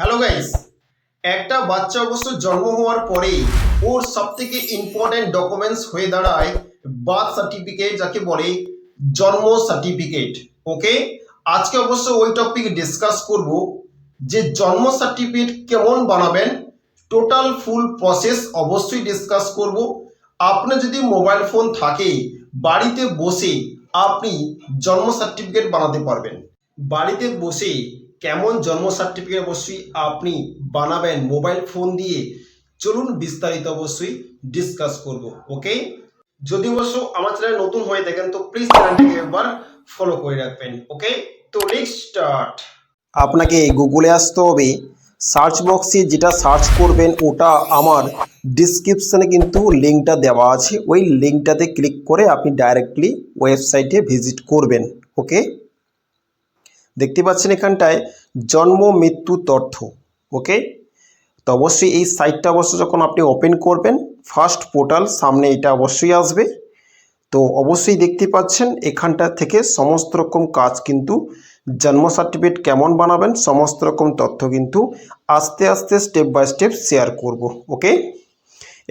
Hello guys একটা বাচ্চা অবশ্য জন্ম হওয়ার পরেই ওর সব থেকে ইম্পর্টেন্ট ডকুমেন্টস হয়ে দাঁড়ায় বার্থ সার্টিফিকেট যাকে বলে জন্ম সার্টিফিকেট ওকে আজকে অবশ্য ওই টপিক ডিসকাস করব যে জন্ম সার্টিফিকেট কেমন বানাবেন? টোটাল ফুল প্রসেস অবশ্যই ডিসকাস করব। আপনার যদি মোবাইল ফোন থাকে, বাড়িতে বসে আপনি জন্ম সার্টিফিকেট বানাতে পারবেন। বাড়িতে বসে কেমন জন্ম সার্টিফিকেট অবশ্যই আপনি বানাবেন মোবাইল ফোন দিয়ে, চলুন বিস্তারিত অবশ্যই ডিসকাস করব ওকে যদি অবশ্য আমার চ্যানেল নতুন হয়ে থাকেন, তো প্লিজ চ্যানেলটিকে একবার ফলো করে রাখবেন ওকে তো নেক্সট স্টার্ট আপনাকে গুগলে আসতে হবে সার্চ বক্সে যেটা সার্চ করবেন, ওটা আমার ডিসক্রিপশনে কিন্তু লিঙ্কটা দেওয়া আছে, ওই লিঙ্কটাতে ক্লিক করে আপনি ডাইরেক্টলি ওয়েবসাইটে ভিজিট করবেন ওকে দেখতে পাচ্ছেন এখানটায় জন্ম, মৃত্যু, তথ্য ওকে তো অবশ্যই এই সাইটটা অবশ্য যখন আপনি ওপেন করবেন ফার্স্ট পোর্টাল সামনে এটা অবশ্যই আসবে। তো অবশ্যই দেখতে পাচ্ছেন এখানটা থেকে সমস্ত রকম কাজ কিন্তু, জন্ম সার্টিফিকেট কেমন বানাবেন, সমস্ত রকম তথ্য কিন্তু আস্তে আস্তে স্টেপ বাই স্টেপ শেয়ার করব ওকে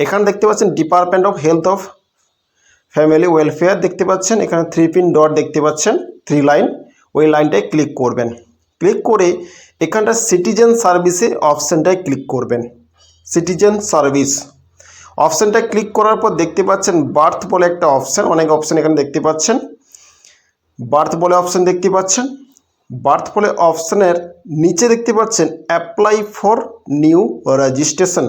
এখানে দেখতে পাচ্ছেন department of health of family welfare দেখতে পাচ্ছেন, এখানে থ্রি পিন ডট দেখতে পাচ্ছেন থ্রি লাইন ওই লাইনটায় ক্লিক করবেন। ক্লিক করে এখানটা সিটিজেন সার্ভিসে অপশানটায় ক্লিক করবেন। Citizen service. অপশানটা ক্লিক করার পর দেখতে পাচ্ছেন বার্থ বলে একটা অপশান, অনেক অপশান এখানে দেখতে পাচ্ছেন। বার্থ বলে অপশান দেখতে পাচ্ছেন। বার্থ বলে অপশানের নিচে দেখতে পাচ্ছেন apply for new registration.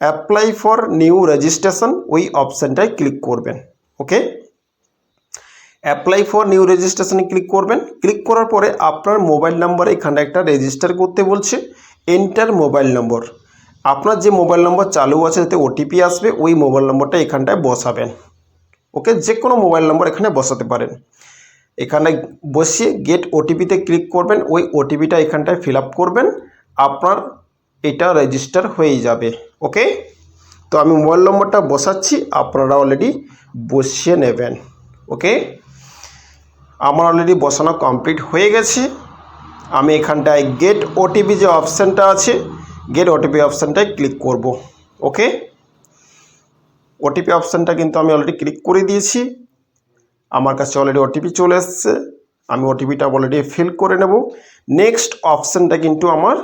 Apply for new registration ওই অপশানটায় ক্লিক করবেন। ওকে? অ্যাপ্লাই ফর নিউ রেজিস্ট্রেশনে ক্লিক করবেন। ক্লিক করার পরে আপনার মোবাইল নাম্বার এখানে একটা রেজিস্টার করতে বলছে। এন্টার মোবাইল নম্বর আপনার যে মোবাইল নম্বর চালু আছে যাতে ওটিপি আসবে, ওই মোবাইল নম্বরটা এখানটায় বসাবেন। ওকে যে কোনো মোবাইল নম্বর এখানে বসাতে পারেন। এখানে বসিয়ে গেট ওটিপিতে ক্লিক করবেন, ওই ওটিপিটা এখানটায় ফিল করবেন। আপনার এটা রেজিস্টার হয়ে যাবে। ওকে তো আমি মোবাইল নম্বরটা বসাচ্ছি, আপনারা অলরেডি বসিয়ে নেবেন। ওকে আমার অলরেডি বসানো কমপ্লিট হয়ে গেছে। আমি এখানটায় গেট ওটিপি যে অপশানটা আছে গেট ওটিপি অপশানটায় ক্লিক করব ওকে ওটিপি অপশানটা কিন্তু আমি অলরেডি ক্লিক করে দিয়েছি। আমার কাছে অলরেডি ওটিপি চলে এসছে। আমি ওটিপিটা অলরেডি ফিল করে নেব। নেক্সট অপশানটা কিন্তু আমার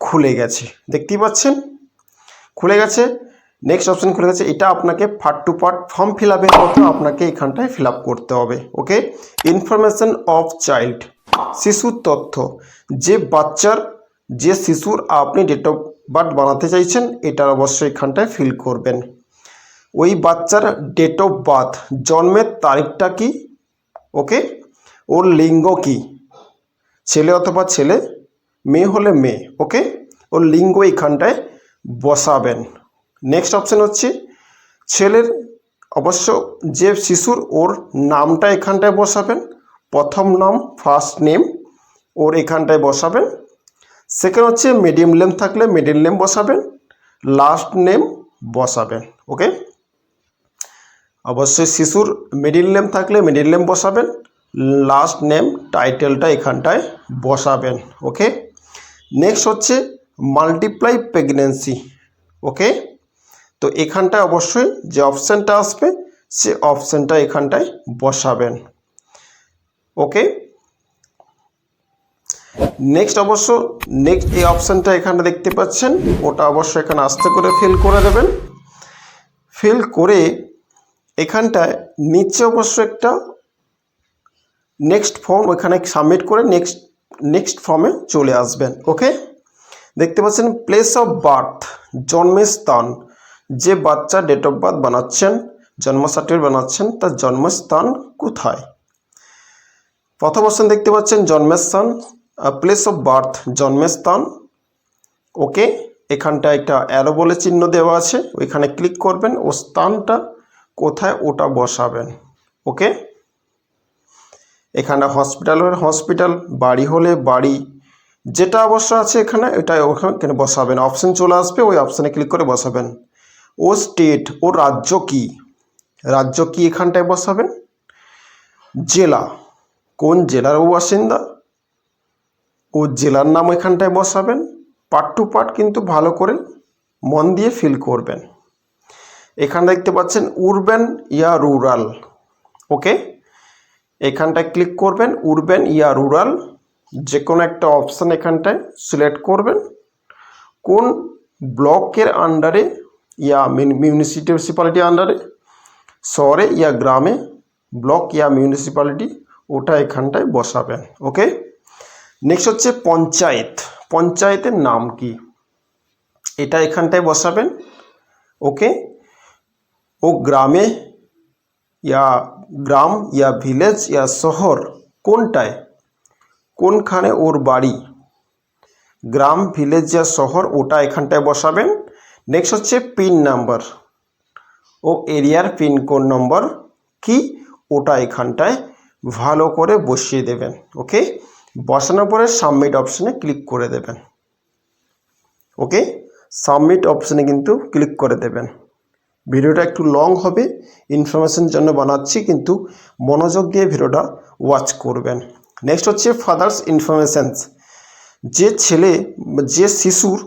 খুলে গেছে। দেখতেই পাচ্ছেন? খুলে গেছে। নেক্সট অপশন খুলে গেছে এটা আপনাকে part two part form fill আপের মতো আপনাকে এখানটায় ফিল করতে হবে ওকে ইনফরমেশন অফ চাইল্ড শিশুর তথ্য, যে বাচ্চার, যে শিশুর আপনি ডেট অফ বার্থ বানাতে চাইছেন, এটার অবশ্যই এখানটায় ফিল করবেন। ওই বাচ্চার ডেট অফ বার্থ জন্মের তারিখটা কি ওকে ওর লিঙ্গ কি, ছেলে অথবা ছেলে, মেয়ে হলে মেয়ে ওকে ওর লিঙ্গ এখানটায় বসাবেন। নেক্সট অপশান হচ্ছে ছেলের অবশ্য যে শিশুর ওর নামটা এখানটায় বসাবেন, প্রথম নাম ফার্স্ট নেম ওর এখানটায় বসাবেন। সেকেন্ড হচ্ছে মিডিয়াম নেম থাকলে মিডিল নেম বসাবেন লাস্ট নেম বসাবেন ওকে অবশ্যই শিশুর মিডিল নেম থাকলে মিডিল নেম বসাবেন লাস্ট নেম টাইটেলটা এখানটায় বসাবেন ওকে নেক্সট হচ্ছে মাল্টিপ্লাই প্রেগনেন্সি ওকে তো এখানটায় অবশ্যই যে অপশানটা আসবে, সে অপশানটা এখানটায় বসাবেন। ওকে? নেক্সট অবশ্য, নেক্সট এই অপশানটা এখানে দেখতে পাচ্ছেন, ওটা অবশ্য এখানে আস্তে করে ফিল করে দেবেন। ফিল করে এখানটায় নিচে অবশ্য একটা নেক্সট ফর্ম ওখানে সাবমিট করে নেক্সট নেক্সট ফর্মে চলে আসবেন। ওকে? দেখতে পাচ্ছেন, প্লেস অফ বার্থ জন্মের স্থান যে বাচ্চা ডেট অফ বার্থ বানাচ্ছেন জন্ম সার্টিফিকেট বানাচ্ছেন, তার জন্মস্থান কোথায়? প্রথম অপশন দেখতে পাচ্ছেন জন্মের স্থান প্লেস অফ বার্থ জন্মের স্থান ওকে এখানটা একটা অ্যারো বলে চিহ্ন দেওয়া আছে, ওইখানে ক্লিক করবেন, ও স্থানটা কোথায় ওটা বসাবেন। ওকে এখানে হসপিটাল হলে হসপিটাল বাড়ি হলে বাড়ি, যেটা অবশ্য আছে এখানে এটা ওখানে বসাবেন। অপশান চলে আসবে, ওই অপশানে ক্লিক করে বসাবেন। ও স্টেট, ও রাজ্য কি? রাজ্য কি এখানটায় বসাবেন? জেলা। কোন জেলার ও বাসিন্দা? ও জেলার নাম এখানটায় বসাবেন। পার্ট টু পার্ট কিন্তু ভালো করে মন দিয়ে ফিল করবেন। এখানে দেখতে পাচ্ছেন উরব্যান ইয়া রুরাল ওকে এখানটায় ক্লিক করবেন উরব্যান ইয়া রুরাল যে কোনো একটা অপশান এখানটায় সিলেক্ট করবেন। কোন ব্লকের আন্ডারে ইয়া মিউনিসিপ্যালিটি আন্ডারে শহরে ইয়া গ্রামে ব্লক ইয়া মিউনিসিপ্যালিটি ওটা এখানটায় বসাবেন ওকে নেক্সট হচ্ছে পঞ্চায়েত পঞ্চায়েতের নাম কি এটা এখানটায় বসাবেন ওকে ও গ্রামে ইয়া গ্রাম ইয়া ভিলেজ ইয়া শহর কোনটায় কোনখানে ওর বাড়ি গ্রাম ভিলেজ ইয়া শহর ওটা এখানটায় বসাবেন নেক্সট হচ্ছে পিন নাম্বার ও এরিয়ার পিনকোড নম্বর কি? ওটা এখানটায় ভালো করে বসিয়ে দেবেন ওকে বসানোর পরে সাবমিট অপশানে ক্লিক করে দেবেন ওকে সাবমিট অপশানে কিন্তু ক্লিক করে দেবেন। ভিডিওটা একটু লং হবে ইনফরমেশন জন্য বানাচ্ছি, কিন্তু মনোযোগ দিয়ে ভিডিওটা ওয়াচ করবেন। নেক্সট হচ্ছে ফাদার্স ইনফরমেশানস যে ছেলে, যে শিশুর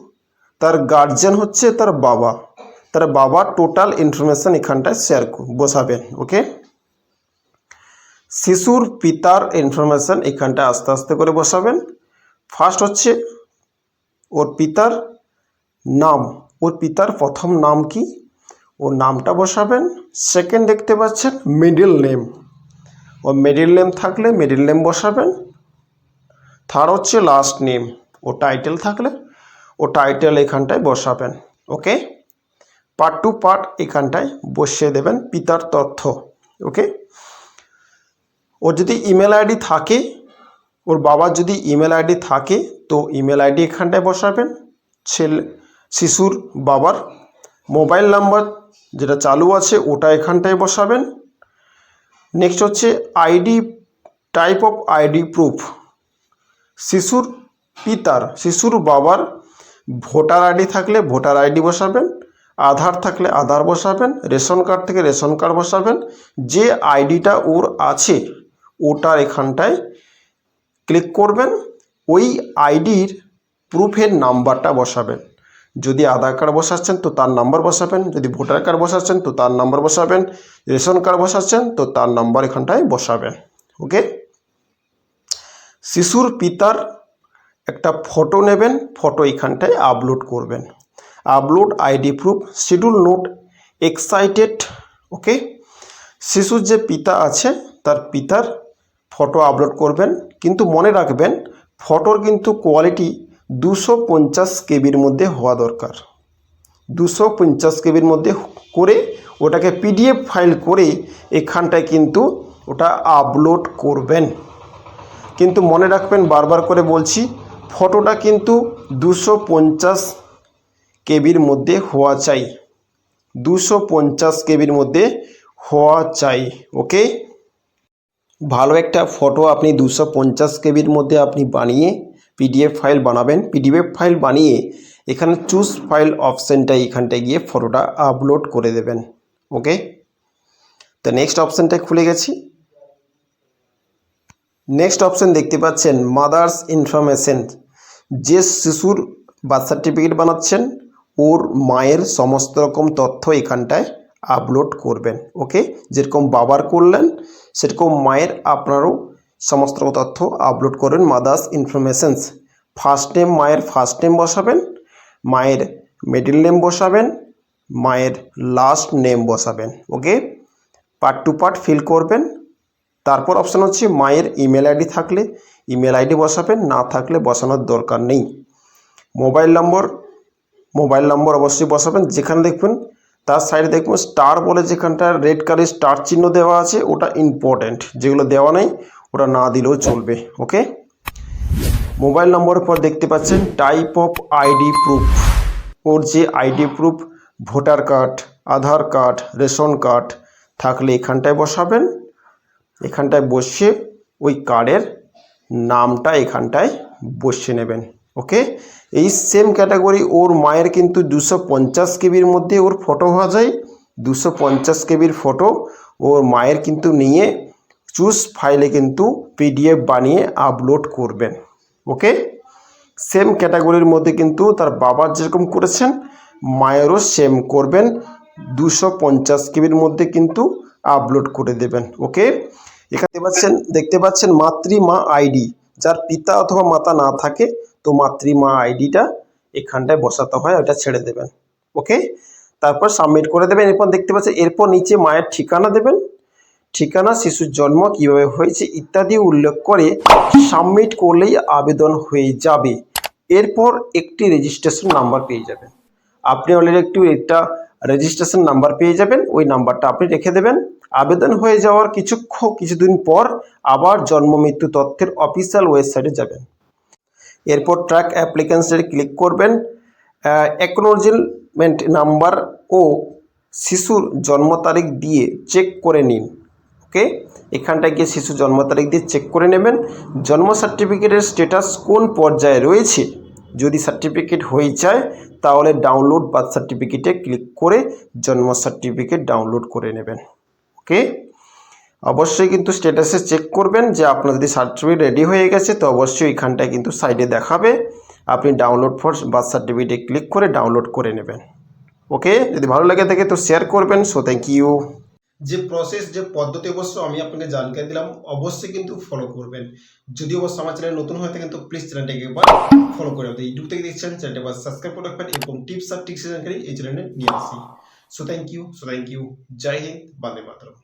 তার গার্জেন হচ্ছে তার বাবা। তার বাবা টোটাল ইনফরমেশান এখানটায় শেয়ার বসাবেন ওকে শিশুর পিতার ইনফরমেশান এখানটায় আস্তে আস্তে করে বসাবেন। ফার্স্ট হচ্ছে ওর পিতার নাম। ওর পিতার প্রথম নাম কি? ওর নামটা বসাবেন। সেকেন্ড দেখতে পাচ্ছেন মিডিল নেম ও মিডিল নেম থাকলে মিডিল নেম বসাবেন। থার্ড হচ্ছে লাস্ট নেম ও টাইটেল থাকলে ও টাইটেল এখানটায় বসাবেন ওকে পার্ট টু পার্ট এখানটায় বসিয়ে দেবেন পিতার তথ্য ওকে ওর যদি ইমেল আইডি থাকে, ওর বাবার যদি ইমেল আইডি থাকে, তো ইমেল আইডি এখানটায় বসাবেন। ছেলে, শিশুর বাবার মোবাইল নাম্বার যেটা চালু আছে, ওটা এখানটায় বসাবেন। নেক্সট হচ্ছে ID type of ID proof শিশুর পিতার, শিশুর বাবার ভোটার আইডি থাকলে ভোটার আইডি বসাবেন, আধার থাকলে আধার বসাবেন, রেশন কার্ড থেকে রেশন কার্ড বসাবেন, যে আইডিটা ওর আছে, ওটার এখানটায় ক্লিক করবেন, ওই আইডির প্রুফের নাম্বারটা বসাবেন। যদি আধার কার্ড বসাচ্ছেন তো তার নাম্বার বসাবেন, যদি ভোটার কার্ড বসাচ্ছেন তো তার নাম্বার বসাবেন, রেশন কার্ড বসাচ্ছেন তো তার নাম্বার এখানটায় বসাবেন, ওকে? শিশুর পিতার একটা ফটো নেবেন ফটো এখানটায় আপলোড করবেন। Upload ID proof schedule note excited okay শিশুর যে পিতা আছে, তার পিতার ফটো আপলোড করবেন। কিন্তু মনে রাখবেন ফটোর কিন্তু কোয়ালিটি দুশো পঞ্চাশ কেবির মধ্যে হওয়া দরকার। দুশো পঞ্চাশ কেবির মধ্যে করে ওটাকে পিডিএফ ফাইল করে এখানটায় কিন্তু ওটা আপলোড করবেন। কিন্তু মনে রাখবেন, বারবার করে বলছি ফটোটা কিন্তু দুশো পঞ্চাশ কেবির মধ্যে হওয়া চাই। দুশো পঞ্চাশ কেবির মধ্যে হওয়া চাই, ওকে? ভালো একটা ফটো আপনি দুশো পঞ্চাশ কেবির মধ্যে আপনি বানিয়ে পিডিএফ ফাইল বানাবেন। পিডিএফ ফাইল বানিয়ে এখানে চুজ ফাইল অপশানটা এখানটায় গিয়ে ফটোটা আপলোড করে দেবেন, ওকে? তো নেক্সট অপশানটা খুলে গেছি। নেক্সট অপশান দেখতে পাচ্ছেন, মাদার্স ইনফরমেশন। যে শিশুর বার্থ সার্টিফিকেট বানাচ্ছেন, ওর মায়ের সমস্ত রকম তথ্য এখানটায় আপলোড করবেন ওকে যেরকম বাবার করলেন, সেরকম মায়ের আপনারও সমস্ত তথ্য আপলোড করবেন মাদার্স ইনফরমেশনস ফার্স্ট নেম মায়ের ফার্স্ট নেম বসাবেন, মায়ের মিডিল নেম বসাবেন, মায়ের লাস্ট নেম বসাবেন okay part two part fill করবেন। তারপর অপশান হচ্ছে মায়ের ইমেল আইডি থাকলে ইমেল আইডি বসাবেন, না থাকলে বসানোর দরকার নেই। মোবাইল নম্বর মোবাইল নম্বর অবশ্যই বসাবেন, যেখানে দেখবেন তার সাইডে দেখবেন স্টার বলে যেখানটা রেড কালার স্টার চিহ্ন দেওয়া আছে, ওটা ইম্পর্ট্যান্ট যেগুলো দেওয়া নেই, ওটা না দিলেও চলবে, ওকে? মোবাইল নম্বরের পর দেখতে পাচ্ছেন টাইপ অফ আইডি প্রুফ ওর যে ID proof voter card, Aadhaar card, ration card, থাকলে এখানটায় বসাবেন, এখানটায় বসিয়ে ওই কার্ডের নামটা এখানটায় বসিয়ে নেবেন ওকে এই সেম ক্যাটাগরি ওর মায়ের কিন্তু দুশো পঞ্চাশ কেবির মধ্যে ওর ফটো হওয়া যায়, দুশো পঞ্চাশ কেবির ফটো ওর মায়ের কিন্তু নিয়ে চুজ ফাইলে কিন্তু পিডিএফ বানিয়ে আপলোড করবেন ওকে সেম ক্যাটাগরির মধ্যে কিন্তু তার বাবার যেরকম করেছেন, মায়েরও সেম করবেন, দুশো পঞ্চাশ কেবির মধ্যে কিন্তু আপলোড করে দেবেন ওকে এখানে পাচ্ছেন, দেখতে পাচ্ছেন মাতৃমা আইডি। যার পিতা অথবা মাতা না থাকে, তো মাতৃমা আইডিটা এখানটায় বসাতে হয় ওটা ছেড়ে দেবেন। ওকে তারপর সাবমিট করে দেবেন। এরপর দেখতে পাচ্ছেন, এরপর নিচে মায়ের ঠিকানা দেবেন। ঠিকানা, শিশুর জন্ম, কীভাবে হয়েছে ইত্যাদি উল্লেখ করে সাবমিট করলেই আবেদন হয়ে যাবে। এরপর একটি রেজিস্ট্রেশন নাম্বার পেয়ে যাবেন। আপনি অলরেডি একটু একটা রেজিস্ট্রেশন নাম্বার পেয়ে যাবেন। ওই নাম্বারটা আপনি রেখে দেবেন। আবেদন হয়ে যাওয়ার কিছুক্ষণ কিছুদিন পর আবার জন্ম মৃত্যু তথ্যের অফিসিয়াল ওয়েবসাইটে যাবেন। এরপর ট্র্যাক অ্যাপ্লিকেন্সে ক্লিক করবেন। অ্যাকনোলজমেন্ট নাম্বার ও শিশুর জন্ম তারিখ দিয়ে চেক করে নিন। ওকে এখানটায় গিয়ে শিশু জন্ম তারিখ দিয়ে চেক করে নেবেন। জন্ম সার্টিফিকেটের স্ট্যাটাস কোন পর্যায়ে রয়েছে? যদি সার্টিফিকেট হয়ে যায়, তাহলে ডাউনলোড বার্থ সার্টিফিকেটে ক্লিক করে জন্ম সার্টিফিকেট ডাউনলোড করে নেবেন। ওকে? অবশ্যই কিন্তু স্ট্যাটাসে চেক করবেন যে আপনার যদি সার্টিফিকেট রেডি হয়ে গেছে, তো অবশ্যই এখানটায় কিন্তু সাইডে দেখাবে। আপনি ডাউনলোড ফর বার্থ সার্টিফিকেটে ক্লিক করে ডাউনলোড করে নেবেন। ওকে? যদি ভালো লাগে থাকে তো শেয়ার করবেন। সো থ্যাংক ইউ যে প্রসেস যে পদ্ধতি অবশ্য আমি আপনাকে জানকারি দিলাম, অবশ্যই কিন্তু ফলো করবেন। যদি অবশ্য আমার চ্যানেল নতুন হয়ে থাকেন, তো প্লিজ চ্যানেলটাকে একবার ফলো করে ইউটিউব থেকে দেখছেন চ্যানেলটা একবার সাবস্ক্রাইব করে রাখবেন এরকম টিপস আর টিক্স জানকারি এই চ্যানেলে নিয়ে আসি। So thank you so thank you জয় হিন্দ বন্দে মাতরম